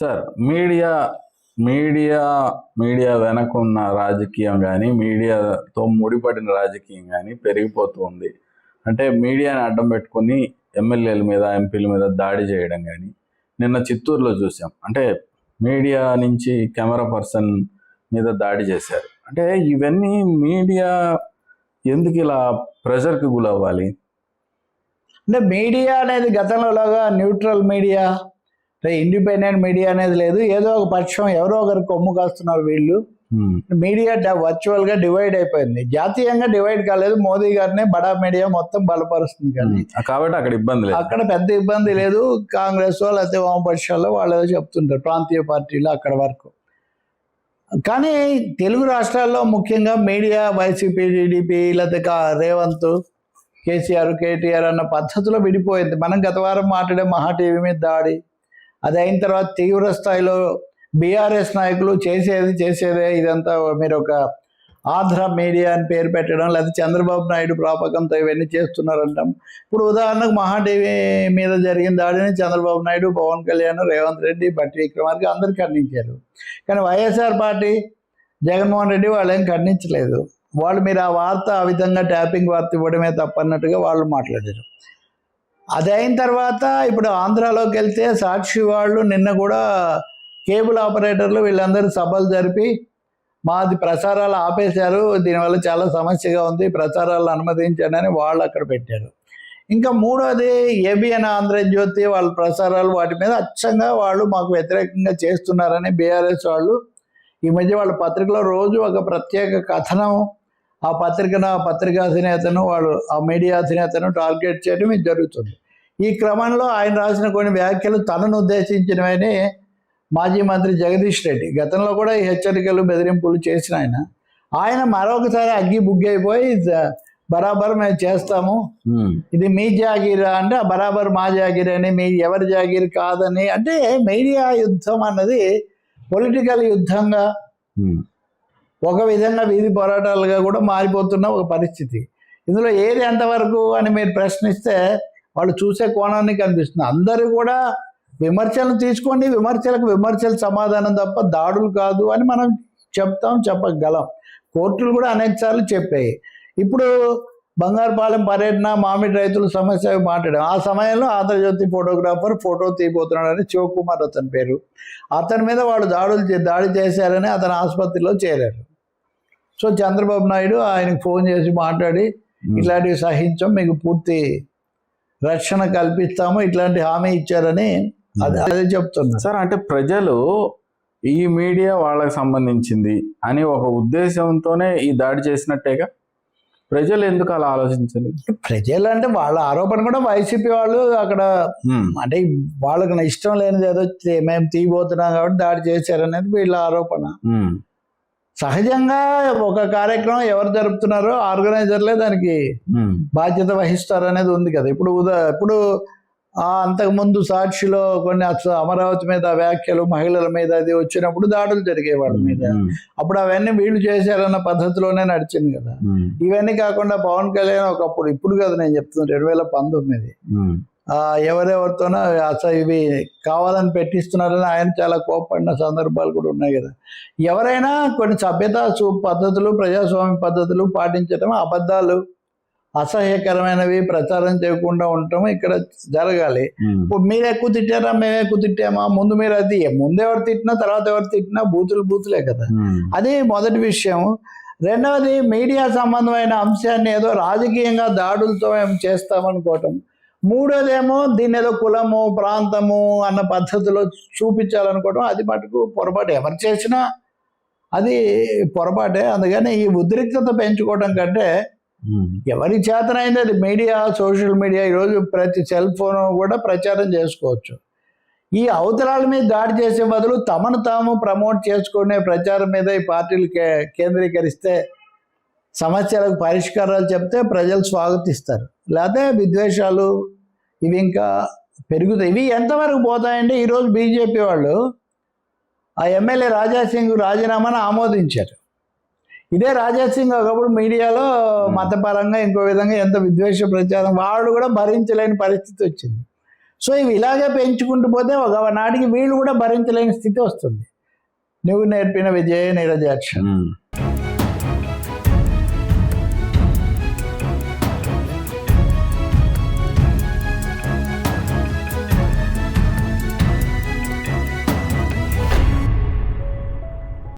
Sir media media media వెనకున్న రాజకీయం కానీ మీడియాతో ముడిపడిన రాజకీయం కానీ పెరిగిపోతూ ఉంది అంటే మీడియాని అడ్డం పెట్టుకొని ఎమ్మెల్యేల మీద ఎంపీల మీద దాడి చేయడం కానీ నిన్న చిత్తూరులో చూసాం. అంటే మీడియా నుంచి కెమెరా పర్సన్ మీద దాడి చేశారు. అంటే ఇవన్నీ మీడియా ఎందుకు ఇలా ప్రెషర్కి గురవ్వాలి? అంటే మీడియా అనేది గతంలోలాగా న్యూట్రల్ మీడియా. ఇండిపెండెంట్ మీడియా అనేది లేదు. ఏదో ఒక పక్షం ఎవరో ఒకరికి కొమ్ము కాస్తున్నారు వీళ్ళు. మీడియా వర్చువల్గా డివైడ్ అయిపోయింది. జాతీయంగా డివైడ్ కాలేదు. మోదీ గారిని బడా మీడియా మొత్తం బలపరుస్తుంది కానీ. కాబట్టి అక్కడ ఇబ్బంది లేదు. అక్కడ పెద్ద ఇబ్బంది లేదు. కాంగ్రెస్ లేకపోతే వామపక్షాల్లో వాళ్ళు ఏదో చెప్తుంటారు. ప్రాంతీయ పార్టీలు అక్కడ వరకు. కానీ తెలుగు రాష్ట్రాల్లో ముఖ్యంగా మీడియా వైసీపీ టీడీపీ లేకపోతే కా- రేవంత్ కేసీఆర్ కేటీఆర్ అన్న పద్ధతిలో విడిపోయింది. మనం గత వారం మాట్లాడే మహా టీవీ మీద దాడి అది అయిన తర్వాత తీవ్ర స్థాయిలో బీఆర్ఎస్ నాయకులు చేసేది చేసేదే ఇదంతా మీరు ఒక ఆంధ్ర మీడియా అని పేరు పెట్టడం లేదా చంద్రబాబు నాయుడు ప్రాపకంతో ఇవన్నీ చేస్తున్నారంటాం. ఇప్పుడు ఉదాహరణకు మహాటీవీ మీద జరిగిన దాడిని చంద్రబాబు నాయుడు పవన్ కళ్యాణ్ రేవంత్ రెడ్డి బట్టి విక్రమార్కి అందరు ఖండించారు. కానీ వైఎస్ఆర్ పార్టీ జగన్మోహన్ రెడ్డి వాళ్ళేం ఖండించలేదు. వాళ్ళు మీరు ఆ వార్త ఆ విధంగా ట్యాపింగ్ వార్త ఇవ్వడమే తప్పన్నట్టుగా వాళ్ళు మాట్లాడారు. అది అయిన తర్వాత ఇప్పుడు ఆంధ్రాలోకి వెళ్తే సాక్షి వాళ్ళు నిన్న కూడా కేబుల్ ఆపరేటర్లు వీళ్ళందరూ సభలు జరిపి మాది ప్రసారాలు ఆపేశారు. దీనివల్ల చాలా సమస్యగా ఉంది. ప్రసారాలు అనుమతించానని వాళ్ళు అక్కడ పెట్టారు. ఇంకా మూడోది ఏబిఎన్ ఆంధ్రజ్యోతి వాళ్ళ ప్రసారాలు వాటి మీద అచ్చంగా వాళ్ళు మాకు వ్యతిరేకంగా చేస్తున్నారని బీఆర్ఎస్ వాళ్ళు. ఈ మధ్య వాళ్ళ పత్రికలో రోజు ఒక ప్రత్యేక కథనం ఆ పత్రికను ఆ పత్రికా అధినేతను వాళ్ళు ఆ మీడియా అధినేతను టార్గెట్ చేయడం ఇది జరుగుతుంది ఈ క్రమంలో ఆయన రాసిన కొన్ని వ్యాఖ్యలు తనను ఉద్దేశించినవని మాజీ మంత్రి జగదీష్ రెడ్డి గతంలో కూడా ఈ హెచ్చరికలు బెదిరింపులు చేసిన ఆయన ఆయన మరొకసారి అగ్గి బుగ్గి అయిపోయి "జ- బరాబర్ మేము చేస్తాము. ఇది మీ జాగీరా అంటే "ఆ బరాబర్ మా జాగీర్ అని మీ ఎవరి జాగీర్ కాదని అంటే మీడియా యుద్ధం అన్నది పొలిటికల్ యుద్ధంగా. ఒక విధంగా వీధి పోరాటాలుగా కూడా మారిపోతున్న ఒక పరిస్థితి. ఇందులో ఏది ఎంతవరకు అని మీరు ప్రశ్నిస్తే వాళ్ళు చూసే కోణాన్ని కనిపిస్తుంది. అందరూ కూడా విమర్శలు తీసుకోండి. విమర్శలకు విమర్శలు సమాధానం తప్ప దాడులు కాదు అని మనం చెప్తాం చెప్పగలం. కోర్టులు కూడా అనేక సార్లు చెప్పాయి. ఇప్పుడు బంగారుపాలెం పర్యటన మామిడి రైతుల సమస్య మాట్లాడాం. ఆ సమయంలో ఆంధ్రజ్యోతి ఫోటోగ్రాఫర్ ఫోటో తీయబోతున్నాడని శివకుమార్ అతని పేరు. అతని మీద వాళ్ళు దాడులు చే- దాడి చేశారని అతను ఆసుపత్రిలో చేరారు. సో చంద్రబాబు నాయుడు ఆయనకు ఫోన్ చేసి మాట్లాడి ఇట్లాంటివి సహించం మీకు పూర్తి రక్షణ కల్పిస్తాము ఇట్లాంటి హామీ ఇచ్చారని అది అదే చెప్తున్నారు సార్ అంటే ప్రజలు ఈ మీడియా వాళ్ళకి సంబంధించింది అని ఒక ఉద్దేశంతోనే ఈ దాడి చేసినట్టేగా? ప్రజలు ఎందుకు అలా ఆలోచించాలి ప్రజలు అంటే వాళ్ళ ఆరోపణ కూడా వైసీపీ వాళ్ళు అక్కడ. అంటే వాళ్ళకి నా ఇష్టం లేనిది ఏదో మేము తీయబోతున్నాం కాబట్టి దాడి చేశారనేది వీళ్ళ ఆరోపణ. సహజంగా ఒక కార్యక్రమం ఎవరు జరుపుతున్నారో ఆర్గనైజర్లే దానికి. బాధ్యత వహిస్తారు అనేది ఉంది కదా ఇప్పుడు ఉదా ఇప్పుడు అంతకుముందు సాక్షిలో కొన్ని అమరావతి మీద వ్యాఖ్యలు మహిళల మీద అది వచ్చినప్పుడు దాడులు జరిగాయి వాళ్ళ మీద. అప్పుడు అవన్నీ వీళ్ళు చేశారన్న పద్ధతిలోనే నడిచింది కదా. ఇవన్నీ కాకుండా పవన్ కళ్యాణ్ ఒకప్పుడు ఇప్పుడు కదా నేను చెప్తున్నాను రెండు వేల పంతొమ్మిది ఎవరెవరితోనో అసలు ఇవి కావాలని పెట్టిస్తున్నారని ఆయన చాలా కోపడిన సందర్భాలు కూడా ఉన్నాయి కదా. ఎవరైనా కొన్ని సభ్యత పద్ధతులు ప్రజాస్వామ్య పద్ధతులు పాటించడం అబద్ధాలు అసహ్యకరమైనవి ప్రచారం చేయకుండా ఉండటం ఇక్కడ జరగాలి. ఇప్పుడు మీరు ఎక్కువ తిట్టారా మేము ఎక్కువ తిట్టామా? ముందు మీరు అది ముందు ఎవరు తిట్టినా తర్వాత ఎవరు తిట్టినా బూతులు బూతులే కదా. అది మొదటి విషయం. రెండవది మీడియా సంబంధమైన అంశాన్ని ఏదో రాజకీయంగా దాడులతో మేము చేస్తామనుకోవటం. మూడోదేమో దీన్ని ఏదో కులము ప్రాంతము అన్న పద్ధతిలో చూపించాలనుకోవటం అది మటుకు పొరపాటు. ఎవరు చేసినా అది పొరపాటే. అందుకని ఈ ఉద్రిక్తత పెంచుకోవటం కంటే. ఎవరి చేతనైంది అది మీడియా సోషల్ మీడియా ఈరోజు ప్రతి సెల్ ఫోన్ కూడా ప్రచారం చేసుకోవచ్చు. ఈ అవతరాల మీద దాడి చేసే బదులు తమను తాము ప్రమోట్ చేసుకునే ప్రచారం మీద ఈ పార్టీలు కే కేంద్రీకరిస్తే సమస్యలకు పరిష్కారాలు చెప్తే ప్రజలు స్వాగతిస్తారు. లేకపోతే విద్వేషాలు ఇవి ఇంకా పెరుగుతాయి. ఇవి ఎంతవరకు పోతాయంటే ఈరోజు బీజేపీ వాళ్ళు ఆ ఎమ్మెల్యే రాజా సింగ్ రాజీనామాను ఆమోదించారు. ఇదే రాజా సింగ్ ఒకప్పుడు మీడియాలో మతపరంగా ఇంకో విధంగా ఎంత విద్వేష ప్రచారం వాడు కూడా భరించలేని పరిస్థితి వచ్చింది. సో ఇవి ఇలాగే పెంచుకుంటూ పోతే ఒక నాటికి వీళ్ళు కూడా భరించలేని స్థితి వస్తుంది. నువ్వు నేర్పిన విజయ నిరజాక్ష. ఉమ్.